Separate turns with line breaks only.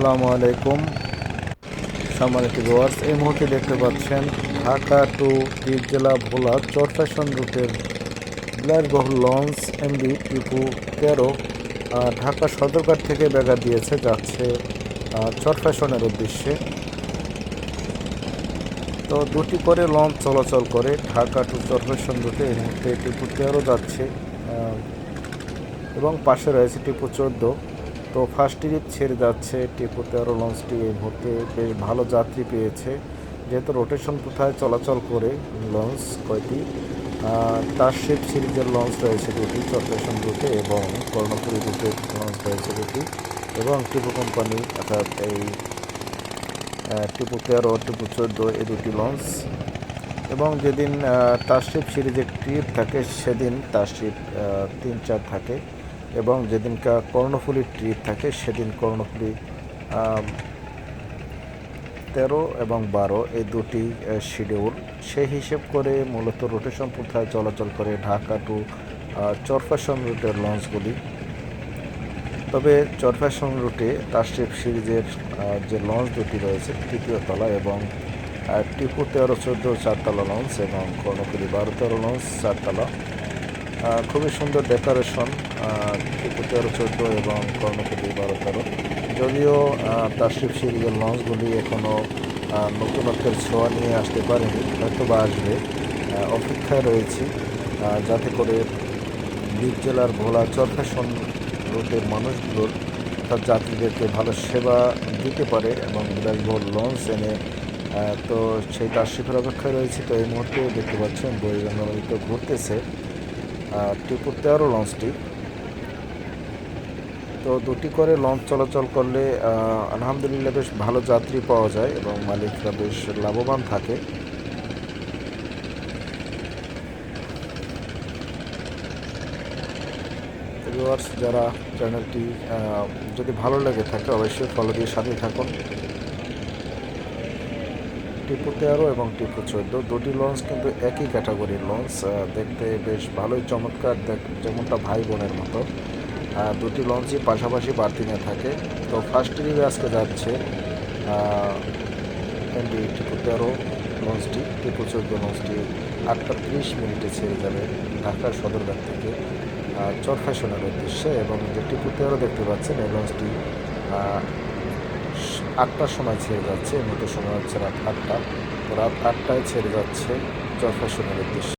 আসসালামু আলাইকুম। সম্মানিত ভিউয়ার্স এই মুহূর্তে দেখতে পাচ্ছেন ঢাকা টু জেলা ভোলা চর ফ্যাশন রুটের বিলাসবহুল লঞ্চ এমডি টিপু তেরো ঢাকা সদরঘাট থেকে বেগা দিয়েছে যাচ্ছে আহ, চর উদ্দেশ্যে। তো দুটি করে লঞ্চ চলাচল করে ঢাকা টু চর ফ্যাশন রুটে এই মুহূর্তে টিপু তেরো যাচ্ছে এবং পাশে রয়েছে টিপু চোদ্দ। তো ফার্স্ট ট্রিপ ছেড়ে যাচ্ছে টিপু তেরো লঞ্চটি এই মুহূর্তে বেশ ভালো যাত্রী পেয়েছে। যেহেতু রোটেশন কোথায় চলাচল করে লঞ্চ কয়টি তারশিপ সিরিজের লঞ্চ রয়েছে দুটি চট্টগ্রাম রুটে এবং কর্ণপুরী রুটে লঞ্চ রয়েছে দুটি এবং টিপু কোম্পানি অর্থাৎ এই টিপু তেরো টিপু চোদ্দ এই দুটি লঞ্চ এবং যেদিন তারশিপ সিরিজের ট্রিপ থাকে সেদিন তারশিপ আহ, তিন চার থাকে। এবং যেদিনকা কর্ণফুলির ট্রিপ থাকে, সেদিন কর্ণফুলি তেরো এবং বারো এই দুটি শিডিউল সেই হিসেব করে মূলত রোটেশন প্রথায় চলাচল করে ঢাকা টু চরফ্যাশন রুটের লঞ্চগুলি তবে চরফ্যাশন রুটে তারশিপ সিরিজের যে লঞ্চ দুটি রয়েছে, তৃতীয় তলা এবং টিপু তেরো চোদ্দ চারতলা লঞ্চ এবং কর্ণফুলি বারো তেরো লঞ্চ চারতলা। খুবই সুন্দর ডেকোরেশন তেরো চোদ্দ এবং কর্ণফুলি বারো তেরো। যদিও তারশিপ সিরিজের লঞ্চগুলি এখনও নতুনত্বের ছোঁয়া নিয়ে আসতে পারেনি হয়তো বা আসবে অপেক্ষায় রয়েছি যাতে করে বীর জেলার ভোলা চরফ্যাশন রুটের মানুষগুলোর অর্থাৎ যাত্রীদেরকে ভালো সেবা দিতে পারে এবং বিলাসবহুল লঞ্চ এনে তো সেই তারশিপের অপেক্ষায় রয়েছে। তো এই মুহূর্তে দেখতে পাচ্ছেন বইগঙ্গা নদীতে ঘুরতেছে। আহ, টিপু তেরো লঞ্চটি তো দুটি করে লঞ্চ চলাচল করলে আলহামদুলিল্লাহ বেশ ভালো যাত্রী পাওয়া যায় এবং মালিকরা বেশ লাভবান থাকে। যারা চ্যানেলটি যদি ভালো লেগে থাকে অবশ্যই ফলো দিয়ে সাথে থাকুন। টিপু তেরো এবং টিপু চোদ্দ দুটি লঞ্চ কিন্তু একই ক্যাটাগরির লঞ্চ দেখতে বেশ ভালোই চমৎকার যেমনটা ভাই বোনের মতো। দুটি লঞ্চই পাশাপাশি বার্থিংয়ে থাকে। তো ফার্স্ট ট্রিপে আজকে যাচ্ছে এমডি টিপু তেরো লঞ্চটি টিপু চোদ্দ লঞ্চটি আটটা তিরিশ মিনিটে ছেড়ে যাবে ঢাকার সদরঘাট থেকে আহ, চর উদ্দেশ্যে। এবং যে টিপু তেরো দেখতে পাচ্ছেন এই লঞ্চটি আটটার সময় ছেড়ে যাচ্ছে, এমনিতে সময় হচ্ছে রাত আটটা। রাত আটটায় ছেড়ে যাচ্ছে চর ফ্যাশনের উদ্দেশ্যে